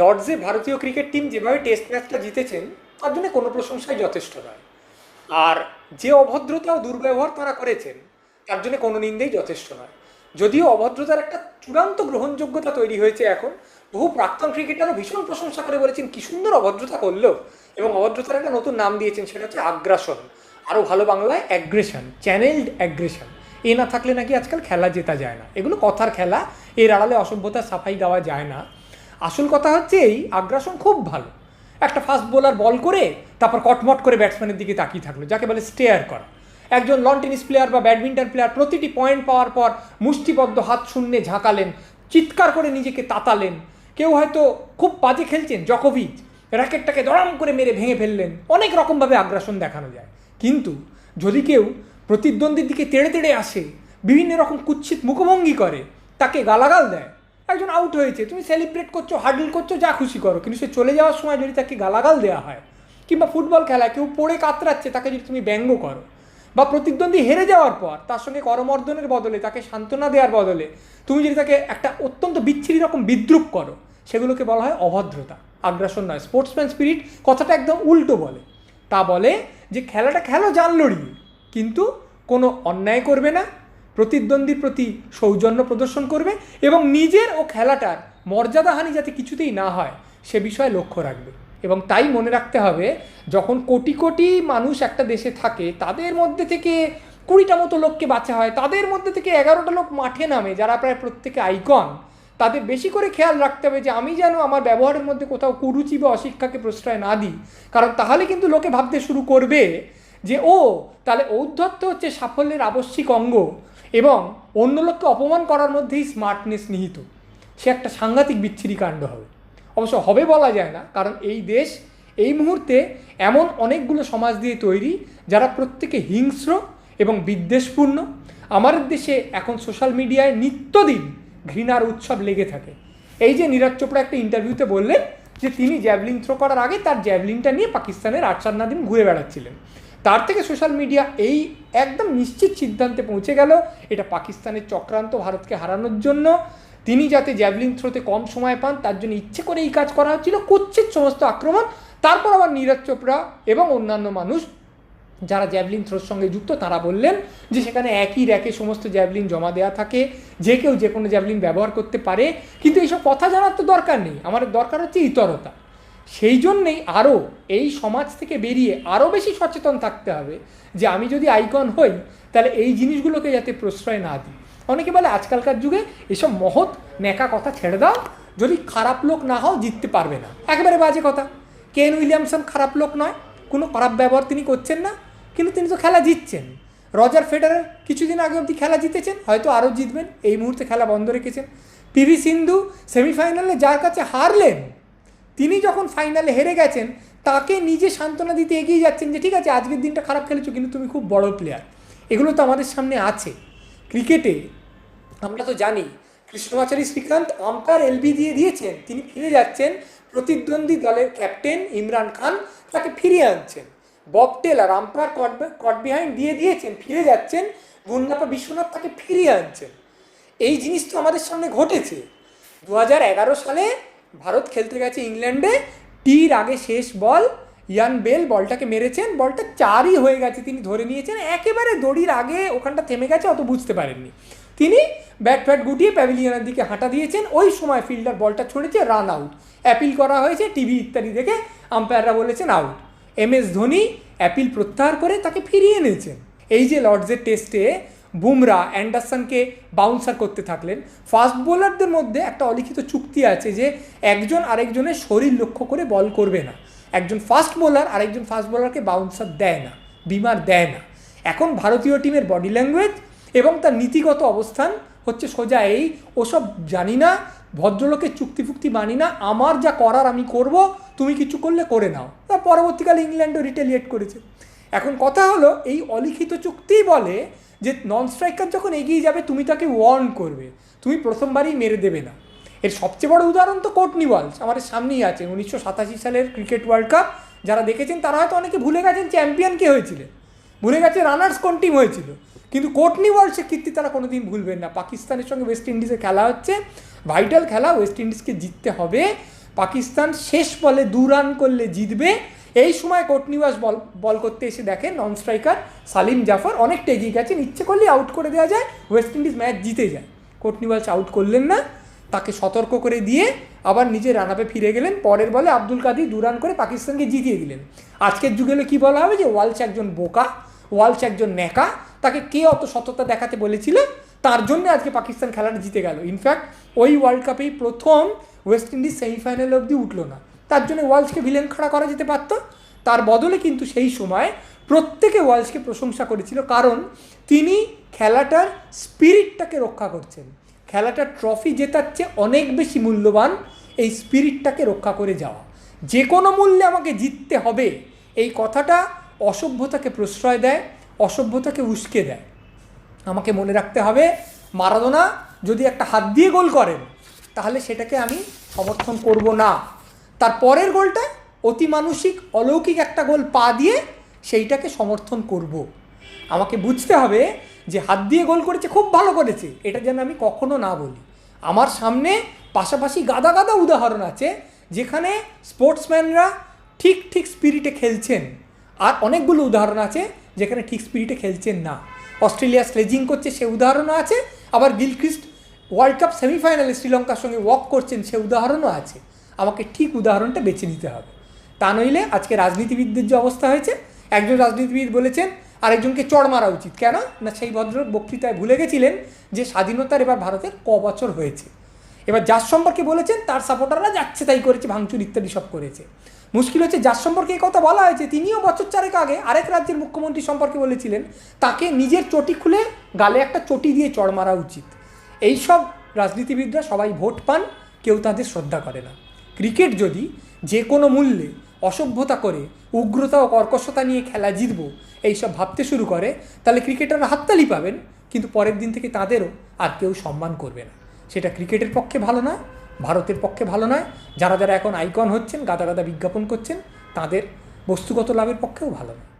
লর্ডসে ভারতীয় cricket team যেভাবে test ম্যাচটা জিতেছেন, তার জন্য কোনো প্রশংসাই যথেষ্ট নয়। আর যে অভদ্রতা ও দুর্ব্যবহার তারা করেছেন, তার জন্য কোনো নিন্দেই যথেষ্ট নয়। যদিও অভদ্রতার একটা চূড়ান্ত গ্রহণযোগ্যতা তৈরি হয়েছে এখন, বহু প্রাক্তন ক্রিকেটারও ভীষণ প্রশংসা করে বলেছেন, কি সুন্দর অভদ্রতা করল এবং অভদ্রতার একটা নতুন নাম দিয়েছেন, সেটা হচ্ছে আগ্রাসন। আরও ভালো বাংলায়, অ্যাগ্রেশন চ্যানেলড অ্যাগ্রেশন এ না থাকলে নাকি আজকাল খেলা জেতা যায় না। এগুলো কথার খেলা, এর আড়ালে অসভ্যতার সাফাই গাওয়া যায় না। আসল কথা হচ্ছে এই আগ্রাসন খুব ভালো। একটা ফাস্ট বোলার বল করে তারপর কটমট করে ব্যাটসম্যানের দিকে তাকিয়ে থাকল, যাকে বলে স্টেয়ার করা। একজন লন টেনিস প্লেয়ার বা ব্যাডমিন্টন প্লেয়ার প্রতিটি পয়েন্ট পাওয়ার পর মুষ্টিবদ্ধ হাত শূন্যে ঝাঁকালেন, চিৎকার করে নিজেকে তাতালেন। কেউ হয়তো খুব বাজে খেলছেন, জকোভিচ, র্যাকেটটাকে দড়াম করে মেরে ভেঙে ফেললেন, অনেক রকমভাবে আগ্রাসন দেখানো যায়। কিন্তু যদি কেউ প্রতিদ্বন্দ্বীর দিকে তেড়ে তেড়ে আসে, বিভিন্ন রকম কুৎসিত মুখভঙ্গি করে, তাকে গালাগাল দেয় একজন আউট হয়েছে। তুমি সেলিব্রেট করছ হার্ডল করছ, যা খুশি করো। কিন্তু সে চলে যাওয়ার সময় যদি তাকে গালাগাল দেওয়া হয়, কিংবা ফুটবল খেলায় কেউ পড়ে কাতরাচ্ছে, তাকে যদি তুমি ব্যঙ্গ করো, বা প্রতিদ্বন্দ্বী হেরে যাওয়ার পর তার সঙ্গে করমর্দনের বদলে, তাকে সান্ত্বনা দেওয়ার বদলে, তুমি যদি তাকে একটা অত্যন্ত বিচ্ছিরি রকম বিদ্রুপ করো, সেগুলোকে বলা হয় অভদ্রতা, আগ্রাসন নয়। স্পোর্টসম্যান স্পিরিট কথাটা একদম উল্টো বলে। তা বলে যে, খেলাটা খেলো জান লড়িয়ে কিন্তু কোনো অন্যায় করবে না প্রতিদ্বন্দ্বীর প্রতি সৌজন্য প্রদর্শন করবে এবং নিজের ও খেলাটার মর্যাদাহানি যাতে কিছুতেই না হয়, সে বিষয়ে লক্ষ্য রাখবে। এবং তাই মনে রাখতে হবে, যখন কোটি কোটি মানুষ একটা দেশে থাকে, তাদের মধ্যে থেকে কুড়িটা মতো লোককে বাঁচা হয়, তাদের মধ্যে থেকে এগারোটা লোক মাঠে নামে, যারা প্রায় প্রত্যেকে আইকন, তাদের বেশি করে খেয়াল রাখতে হবে যে আমি যেন আমার ব্যবহারের মধ্যে কোথাও কুরুচি বা অশিক্ষাকে প্রশ্রয় না দিই। কারণ তাহলে কিন্তু লোকে ভাবতে শুরু করবে যে, ও, তাহলে ঔদ্ধত্য হচ্ছে সাফল্যের আবশ্যিক অঙ্গ। এবং অন্য লোককে অপমান করার মধ্যেই স্মার্টনেস নিহিত। সে একটা সাংঘাতিক বিচ্ছিরি কাণ্ড হবে। অবশ্য হবে বলা যায় না, কারণ এই দেশ এই মুহূর্তে এমন অনেকগুলো সমাজ দিয়ে তৈরি যারা প্রত্যেকে হিংস্র এবং বিদ্বেষপূর্ণ। আমাদের দেশে এখন সোশ্যাল মিডিয়ায় নিত্যদিন ঘৃণার উৎসব লেগে থাকে। এই যে নীরজ চোপড়া একটা ইন্টারভিউতে বললেন যে তিনি জ্যাভলিন থ্রো করার আগে তার জ্যাভলিনটা নিয়ে পাকিস্তানের আটসার নাদিম ঘুরে বেড়াচ্ছিলেন। তার থেকে সোশ্যাল মিডিয়া এই একদম নিশ্চিত সিদ্ধান্তে পৌঁছে গেল। এটা পাকিস্তানের চক্রান্ত ভারতকে হারানোর জন্য। তিনি যাতে জ্যাভলিন থ্রোতে কম সময় পান, তার জন্য ইচ্ছে করে এই কাজ করা হচ্ছিল। কুচ্ছিত সমস্ত আক্রমণ, তারপর আবার নীরজ চোপড়া এবং অন্যান্য মানুষ যারা জ্যাভলিন থ্রোর সঙ্গে যুক্ত, তারা বললেন যে সেখানে একই র্যাকে সমস্ত জ্যাভলিন জমা দেওয়া থাকে। যে কেউ যে কোনো জ্যাভলিন ব্যবহার করতে পারে। কিন্তু এইসব কথা জানার তো দরকার নেই। আমার দরকার হচ্ছে ইতরতা। সেই জন্যেই আরও এই সমাজ থেকে বেরিয়ে আরও বেশি সচেতন থাকতে হবে যে আমি যদি আইকন হই, তাহলে এই জিনিসগুলোকে যাতে প্রশ্রয় না দিই। অনেকে বলে, আজকালকার যুগে এসব মহৎ ন্যাকা কথা ছেড়ে দাও, যদি খারাপ লোক না হও, জিততে পারবে না। একেবারে বাজে কথা। কেন উইলিয়ামসন খারাপ লোক নয়? কোনো খারাপ ব্যবহার তিনি করছেন না? কিন্তু তিনি তো খেলা জিতছেন। রজার ফেডারার কিছুদিন আগে অবধি খেলা জিতেছেন, হয়তো আরও জিতবেন। এই মুহূর্তে খেলা বন্ধ রেখেছেন। পিভি সিন্ধু সেমিফাইনালে যার কাছে হারলেন তিনি যখন ফাইনালে হেরে গেছেন, তাকে নিজে সান্ত্বনা দিতে এগিয়ে যাচ্ছেন যে, ঠিক আছে, আজকের দিনটা খারাপ খেলেছো, কিন্তু তুমি খুব বড় প্লেয়ার এগুলো তো আমাদের সামনে আছে। ক্রিকেটে আমরা তো জানি, কৃষ্ণমাচারী শ্রীকান্ত আম্পায়ার এলবি দিয়ে দিয়েছেন। তিনি ফিরে যাচ্ছেন, প্রতিদ্বন্দ্বী দলের ক্যাপ্টেন ইমরান খান তাকে ফিরিয়ে আনছেন। Bob Taylor, umpire caught behind দিয়ে দিয়েছেন, ফিরে যাচ্ছেন, গুন্ডাপা বিশ্বনাথ তাকে ফিরিয়ে আনছেন। এই জিনিস তো আমাদের সামনে ঘটেছে। দু হাজার এগারো সালে ভারত খেলতে গেছে ইংল্যান্ডে। টির আগে শেষ বল। ইয়ান বেল বলটাকে মেরেছেন। বলটা চারই হয়ে গেছে তিনি ধরে নিয়েছেন। একেবারে দড়ির আগে ওখানটা থেমে গেছে, অত বুঝতে পারেননি। তিনি ব্যাট ফ্যাট গুটিয়ে প্যাভিলিয়নের দিকে হাঁটা দিয়েছেন। ওই সময় ফিল্ডার বলটা ছড়েছে, রান আউট। অ্যাপিল করা হয়েছে, টিভি ইত্যাদি দেখে আম্পায়াররা বলেছেন out. M S Dhoni appeal প্রত্যাহার করে তাকে ফিরিয়ে এনেছেন। এই যে লর্ডসের টেস্টে বুমরা, অ্যান্ডারসনকে বাউন্সার করতে থাকলেন। ফাস্ট বোলারদের মধ্যে একটা অলিখিত চুক্তি আছে যে, একজন আরেকজনের শরীর লক্ষ্য করে বল করবে না। একজন ফাস্ট বোলার আরেকজন ফাস্ট বোলারকে বাউন্সার দেয় না বিমার দেয় না। এখন ভারতীয় টিমের বডি ল্যাঙ্গুয়েজ এবং তার নীতিগত অবস্থান হচ্ছে সোজা এই, ওসব জানি না, ভদ্রলোকের চুক্তি ফুক্তি মানি না, আমার যা করার আমি করব, তুমি কিছু করলে করে নাও। তা পরবর্তীকালে ইংল্যান্ডও রিটেলিয়েট করেছে। এখন কথা হলো, এই অলিখিত চুক্তিই বলে যে নন স্ট্রাইকার যখন এগিয়ে যাবে, তুমি তাকে ওয়ার্ন করবে। তুমি প্রথমবারই মেরে দেবে না। এর সবচেয়ে বড় উদাহরণ তো কোটনি ওয়ালস। আমাদের সামনেই আছে। উনিশশো সাতাশি সালের ক্রিকেট ওয়ার্ল্ড কাপ। যারা দেখেছেন, তারা হয়তো অনেকে ভুলে গেছেন চ্যাম্পিয়ন কে হয়েছিলেন। ভুলে গেছে রানার্স কোন টিম হয়েছিল। কিন্তু কোটনি ওয়ার্ল্ডসের কীর্তি তারা কোনোদিন ভুলবেন না। পাকিস্তানের সঙ্গে ওয়েস্ট ইন্ডিজে খেলা হচ্ছে। ভাইটাল খেলা। ওয়েস্ট ইন্ডিজকে জিততে হবে। পাকিস্তান শেষ বলে দু রান করলে জিতবে। এই সময় কোটনিবাস বল বল করতে এসে দেখে নন স্ট্রাইকার সালিম জাফর অনেকটা এগিয়ে গেছেন ইচ্ছে করলেই আউট করে দেওয়া যায় ওয়েস্ট ইন্ডিজ ম্যাচ জিতে যায়। কোটনিবাস আউট করলেন না, তাকে সতর্ক করে দিয়ে আবার নিজে রান আপে ফিরে গেলেন। পরের বলে আব্দুল কাদির দুরান করে পাকিস্তানকে জিতিয়ে দিলেন। আজকের যুগে হলে কী বলা হবে যে ওয়ালস একজন বোকা ওয়ালস একজন ন্যাকা, তাকে কে অত সততা দেখাতে বলেছিল? তার জন্য আজকে পাকিস্তান খেলাটা জিতে গেল। ইনফ্যাক্ট ওই ওয়ার্ল্ড কাপেই প্রথম ওয়েস্ট ইন্ডিজ সেমিফাইনাল অবধি উঠল না। তার জন্য ওয়ালসকে ভিলেন খাড়া করা যেতে পারত। তার বদলে কিন্তু সেই সময় প্রত্যেকে ওয়ালসকে প্রশংসা করেছিল, কারণ তিনি খেলাটার স্পিরিটটাকে রক্ষা করছেন। খেলাটার ট্রফি জেতার চেয়ে অনেক বেশি মূল্যবান এই স্পিরিটটাকে রক্ষা করে যাওয়া। যে কোনো মূল্যে আমাকে জিততে হবে, এই কথাটা অসভ্যতাকে প্রশ্রয় দেয়, অসভ্যতাকে উস্কে দেয়। আমাকে মনে রাখতে হবে, মারাদোনা যদি একটা হাত দিয়ে গোল করেন, তাহলে সেটাকে আমি সমর্থন করব না। তার পরের গোলটা অতি মানসিক, অলৌকিক একটা গোল পা দিয়ে সেইটাকে সমর্থন করব। আমাকে বুঝতে হবে যে হাত দিয়ে গোল করেছে, খুব ভালো করেছে। এটা যেন আমি কখনো না বলি। আমার সামনে পাশাপাশি গাদা গাদা উদাহরণ আছে, যেখানে স্পোর্টসম্যানরা ঠিক ঠিক স্পিরিটে খেলছেন। আর অনেকগুলো উদাহরণ আছে, যেখানে ঠিক স্পিরিটে খেলছেন না। অস্ট্রেলিয়া স্লেজিং করছে, সে উদাহরণও আছে। আবার গিলক্রিস্ট ওয়ার্ল্ড কাপ সেমিফাইনালে শ্রীলঙ্কার সঙ্গে ওয়াক করছেন, সে উদাহরণও আছে। আমাকে ঠিক উদাহরণটা বেছে নিতে হবে। তা নইলে আজকে রাজনীতিবিদদের যে অবস্থা হয়েছে, একজন রাজনীতিবিদ বলেছেন, আরেকজনকে চড় মারা উচিত। কেন? না, সেই ভদ্রলোক বক্তৃতায় ভুলে গেছিলেন যে স্বাধীনতার এবার ভারতের ক বছর হয়েছে। এবার যার সম্পর্কে বলেছেন, তার সাপোর্টাররা যাচ্ছে তাই করেছে, ভাঙচুর ইত্যাদি সব করেছে। মুশকিল হচ্ছে যার সম্পর্কে এই কথা বলা হয়েছে, তিনিও বছর চারেক আগে আরেক রাজ্যের মুখ্যমন্ত্রী সম্পর্কে বলেছিলেন, তাকে নিজের চটি খুলে গালে একটা চটি দিয়ে চড় মারা উচিত। এইসব রাজনীতিবিদরা সবাই ভোট পান, কেউ তাদের শ্রদ্ধা করে না। ক্রিকেট যদি যে কোনো মূল্যে অসভ্যতা করে, উগ্রতা ও কর্কশতা নিয়ে খেলা জিতব, এইসব ভাবতে শুরু করে, তাহলে ক্রিকেটাররা হাততালি পাবেন, কিন্তু পরের দিন থেকে তাদেরও আর কেউ সম্মান করবে না। সেটা ক্রিকেটের পক্ষে ভালো নয়, ভারতের পক্ষে ভালো নয়, যারা যারা এখন আইকন হচ্ছেন, গাদা গাদা বিজ্ঞাপন করছেন, তাদের বস্তুগত লাভের পক্ষেও ভালো নয়।